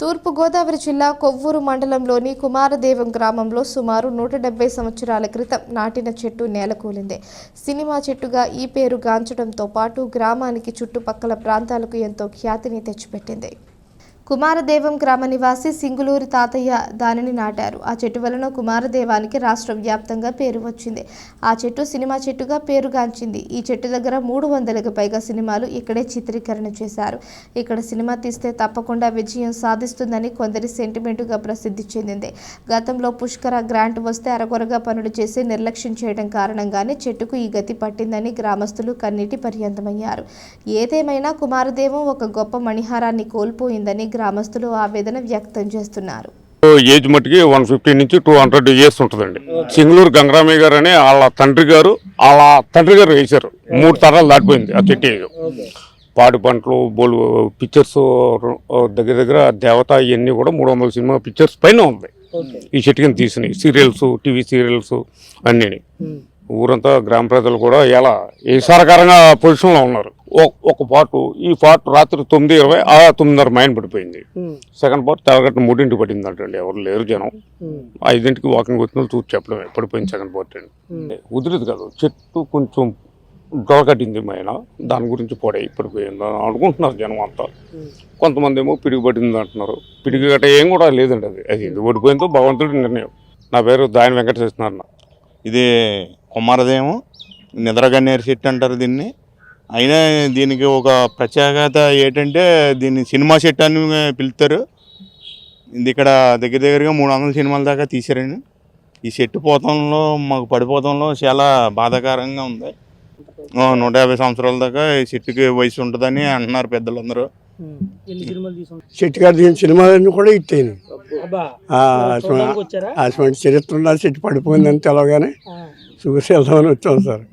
తూర్పుగోదావరి జిల్లా కొవ్వూరు మండలంలోని కుమారదేవం గ్రామంలో సుమారు నూట డెబ్బై సంవత్సరాల క్రితం నాటిన చెట్టు నేలకూలింది. సినిమా చెట్టుగా ఈ పేరు గాంచడంతో పాటు గ్రామానికి చుట్టుపక్కల ప్రాంతాలకు ఎంతో ఖ్యాతిని తెచ్చిపెట్టింది. కుమారదేవం గ్రామ నివాసి సింగులూరి తాతయ్య దానిని నాటారు. ఆ చెట్టు వలన కుమారదేవానికి రాష్ట్ర వ్యాప్తంగా పేరు వచ్చింది. ఆ చెట్టు సినిమా చెట్టుగా పేరుగాంచింది. ఈ చెట్టు దగ్గర మూడు వందలకు పైగా సినిమాలు ఇక్కడే చిత్రీకరణ చేశారు. ఇక్కడ సినిమా తీస్తే తప్పకుండా విజయం సాధిస్తుందని కొందరి సెంటిమెంటుగా ప్రసిద్ధి చెందింది. గతంలో పుష్కర గ్రాంట్ వస్తే అరకొరగా పనులు చేసి నిర్లక్ష్యం చేయడం కారణంగానే చెట్టుకు ఈ గతి పట్టిందని గ్రామస్తులు కన్నీటి పర్యంతమయ్యారు. ఏదేమైనా కుమారదేవం ఒక గొప్ప మణిహారాన్ని కోల్పోయిందని గ్రామస్తులు ఆవేదన వ్యక్తం చేస్తున్నారు. ఏజ్ మట్టుకి వన్ ఫిఫ్టీ నుంచి టూ హండ్రెడ్ ఇయర్స్ ఉంటుందండి. సింగళూరు గంగరామయ్య గారు అని వాళ్ళ తండ్రి గారు వాళ్ళ తండ్రి గారు వేశారు. మూడు తరాలు దాటిపోయింది ఆ చెట్టు పాడి పంటలు బోలు పిక్చర్స్ దగ్గర దగ్గర దేవత ఇవన్నీ కూడా మూడు వందల సినిమా పిక్చర్స్ పైన ఉంది. ఈ చెట్టు కింద తీసినాయి సీరియల్స్ టీవీ సీరియల్స్ అన్నీ ఊరంతా గ్రామ ప్రజలు కూడా ఎలా ఈసారకరంగా పొజిషన్లో ఉన్నారు. ఒ- ఒక పాటు ఈ పాటు రాత్రి తొమ్మిది ఇరవై ఆ తొమ్మిదిన్నర మైన్ పడిపోయింది. సెకండ్ పార్ట్ తెల్లగట్ట మూడింటికి పడింది అంటండి ఎవరు లేరు జనం. ఐదింటికి వాకింగ్ వచ్చిన చూసి చెప్పడమే పడిపోయింది సెకండ్ పార్ట్ అండి. కుదిరేది కాదు చెట్టు కొంచెం దొరకట్టింది మైన దాని గురించి పొడే పడిపోయింది అని అనుకుంటున్నారు జనం అంతా. కొంతమంది ఏమో పిడిగి పడింది అంటున్నారు. పిడిగి గట్ట ఏం కూడా లేదండి అది. అది ఎందుకు పడిపోయిందో భగవంతుడి నిర్ణయం. నా పేరు దాని వెంకట సత్యనారాయణ ఇది కుమ్మరదేమో నిద్రగన్నేరు చెట్టు అంటారు దీన్ని. అయినా దీనికి ఒక ప్రత్యేకత ఏంటంటే దీన్ని సినిమా సెట్ అని పిలుస్తారు. ఇది ఇక్కడ దగ్గర దగ్గరగా మూడు వందల సినిమాల దాకా తీశారండి. ఈ చెట్టు పోతంలో మాకు పడిపోతంలో చాలా బాధాకరంగా ఉంది. నూట యాభై సంవత్సరాల దాకా ఈ చెట్టుకి వయసు ఉంటుందని అంటున్నారు పెద్దలందరూ. ఎన్ని సినిమాలు తీసుకుంటారు చెట్టు గారు దీని సినిమాలన్నీ కూడా వచ్చారా? అటువంటి చరిత్ర ఉన్న చెట్టు పడిపోయిందని తెలవగానే. చూసి వెళ్దామని వచ్చాం సార్.